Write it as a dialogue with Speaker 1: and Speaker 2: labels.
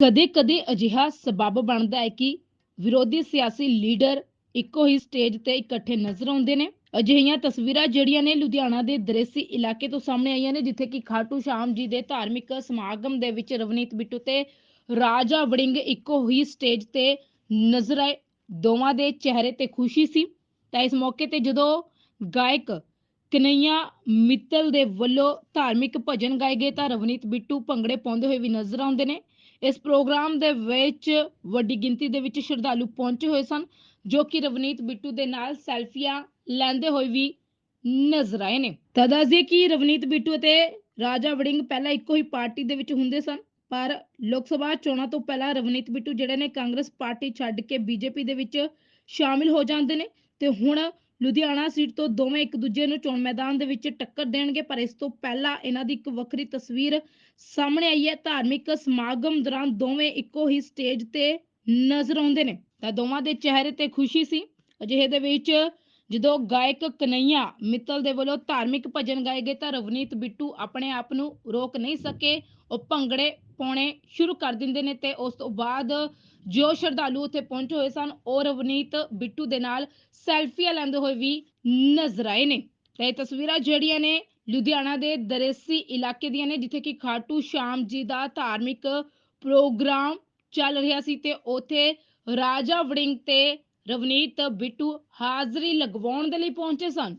Speaker 1: ਕਦੇ-ਕਦੇ ਅਜਿਹਾ ਸਬੱਬ ਬਣਦਾ ਹੈ ਕਿ ਵਿਰੋਧੀ ਸਿਆਸੀ ਲੀਡਰ ਇੱਕੋ ਹੀ ਸਟੇਜ ਤੇ ਇਕੱਠੇ ਨਜ਼ਰ ਆਉਂਦੇ ਨੇ। ਅਜਿਹੀਆਂ ਤਸਵੀਰਾਂ ਜਿਹੜੀਆਂ ਨੇ ਲੁਧਿਆਣਾ ਦੇ ਦਰੇਸੀ ਇਲਾਕੇ ਤੋਂ ਸਾਹਮਣੇ ਆਈਆਂ ਨੇ, ਜਿੱਥੇ ਕਿ ਖਾਟੂ ਸ਼ਾਮ ਜੀ ਦੇ ਧਾਰਮਿਕ ਸਮਾਗਮ ਦੇ ਵਿੱਚ ਰਵਨੀਤ ਬਿੱਟੂ ਤੇ ਰਾਜਾ ਵੜਿੰਗ ਇੱਕੋ ਹੀ ਸਟੇਜ ਤੇ ਨਜ਼ਰ ਆਏ। ਦੋਵਾਂ ਦੇ ਚਿਹਰੇ ਤੇ ਖੁਸ਼ੀ ਸੀ। ਤਾਂ ਇਸ ਮੌਕੇ ਤੇ ਜਦੋਂ ਗਾਇਕ ਕਨਈਆ ਮਿੱਤਲ ਦੇ ਵੱਲੋਂ ਧਾਰਮਿਕ ਭਜਨ ਗਾਏ ਗਏ ਤਾਂ ਰਵਨੀਤ ਬਿੱਟੂ ਭੰਗੜੇ ਪਾਉਂਦੇ ਹੋਏ ਵੀ ਨਜ਼ਰ ਆਉਂਦੇ ਨੇ। ਇਸ ਪ੍ਰੋਗਰਾਮ ਦੇ ਵਿੱਚ ਵੱਡੀ ਗਿਣਤੀ ਦੇ ਵਿੱਚ ਸ਼ਰਧਾਲੂ ਪਹੁੰਚੇ ਹੋਏ ਸਨ, ਜੋ ਕਿ ਰਵਨੀਤ ਬਿੱਟੂ ਦੇ ਨਾਲ ਸੈਲਫੀਆਂ ਲੈਂਦੇ ਹੋਏ ਵੀ ਨਜ਼ਰ ਆਏ ਨੇ। ਤਾਂ ਦੱਸਦੇ ਕਿ ਰਵਨੀਤ ਬਿੱਟੂ ਅਤੇ ਰਾਜਾ ਵੜਿੰਗ ਪਹਿਲਾਂ ਇੱਕੋ ਹੀ ਪਾਰਟੀ ਦੇ ਵਿੱਚ ਹੁੰਦੇ ਸਨ, ਪਰ ਲੋਕ ਸਭਾ ਚੋਣਾਂ ਤੋਂ ਪਹਿਲਾਂ ਰਵਨੀਤ ਬਿੱਟੂ ਜਿਹੜੇ ਨੇ ਕਾਂਗਰਸ ਪਾਰਟੀ ਛੱਡ ਕੇ ਬੀਜੇਪੀ ਦੇ ਵਿੱਚ ਸ਼ਾਮਿਲ ਹੋ ਜਾਂਦੇ ਨੇ, ਤੇ ਹੁਣ ਲੁਧਿਆਣਾ ਸੀਟ ਤੋਂ ਦੋਵੇਂ ਇੱਕ ਦੂਜੇ ਨੂੰ ਚੋਣ ਮੈਦਾਨ ਦੇ ਵਿੱਚ ਟੱਕਰ ਦੇਣਗੇ, ਪਰ ਇਸ ਤੋਂ ਪਹਿਲਾਂ ਇਹਨਾਂ ਦੀ ਇੱਕ ਵੱਖਰੀ ਤਸਵੀਰ ਸਾਹਮਣੇ ਆਈ ਹੈ। ਧਾਰਮਿਕ ਸਮਾਗਮ ਦੌਰਾਨ ਦੋਵੇਂ ਇੱਕੋ ਹੀ ਸਟੇਜ ਤੇ ਨਜ਼ਰ ਆਉਂਦੇ ਨੇ। ਤਾਂ ਦੋਵਾਂ ਦੇ ਚਿਹਰੇ ਤੇ ਖੁਸ਼ੀ ਸੀ। ਅਜਿਹੇ ਦੇ ਵਿੱਚ ਜਦੋਂ ਗਾਇਕ ਕਨਈਆ ਮਿੱਤਲ ਦੇ ਵੱਲੋਂ ਧਾਰਮਿਕ ਭਜਨ ਗਾਏ ਗਏ ਤਾਂ ਰਵਨੀਤ ਬਿੱਟੂ ਆਪਣੇ ਆਪ ਨੂੰ ਰੋਕ ਨਹੀਂ ਸਕੇ। ਉਹ ਭੰਗੜੇ ਪਾਉਣੇ ਸ਼ੁਰੂ ਕਰ ਦਿੰਦੇ ਨੇ ਤੇ ਉਸ ਤੋਂ ਬਾਅਦ ਜੋ ਸ਼ਰਧਾਲੂ ਉੱਥੇ ਪਹੁੰਚੇ ਹੋਏ ਸਨ, ਉਹ ਰਵਨੀਤ ਬਿੱਟੂ ਦੇ ਨਾਲ ਸੈਲਫੀਆਂ ਲੈਂਦੇ ਹੋਏ ਵੀ ਨਜ਼ਰ ਆਏ ਨੇ। ਤੇ ਇਹ ਤਸਵੀਰਾਂ ਜਿਹੜੀਆਂ ਨੇ ਲੁਧਿਆਣਾ ਦੇ ਦਰੇਸੀ ਇਲਾਕੇ ਦੀਆਂ ਨੇ, ਜਿੱਥੇ ਕਿ ਖਾਟੂ ਸ਼ਾਮ ਜੀ ਦਾ ਧਾਰਮਿਕ ਪ੍ਰੋਗਰਾਮ ਚੱਲ ਰਿਹਾ ਸੀ ਤੇ ਉੱਥੇ ਰਾਜਾ ਵੜਿੰਗ ਤੇ ਰਵਨੀਤ ਬਿੱਟੂ ਹਾਜ਼ਰੀ ਲਗਵਾਉਣ ਦੇ ਲਈ ਪਹੁੰਚੇ ਸਨ।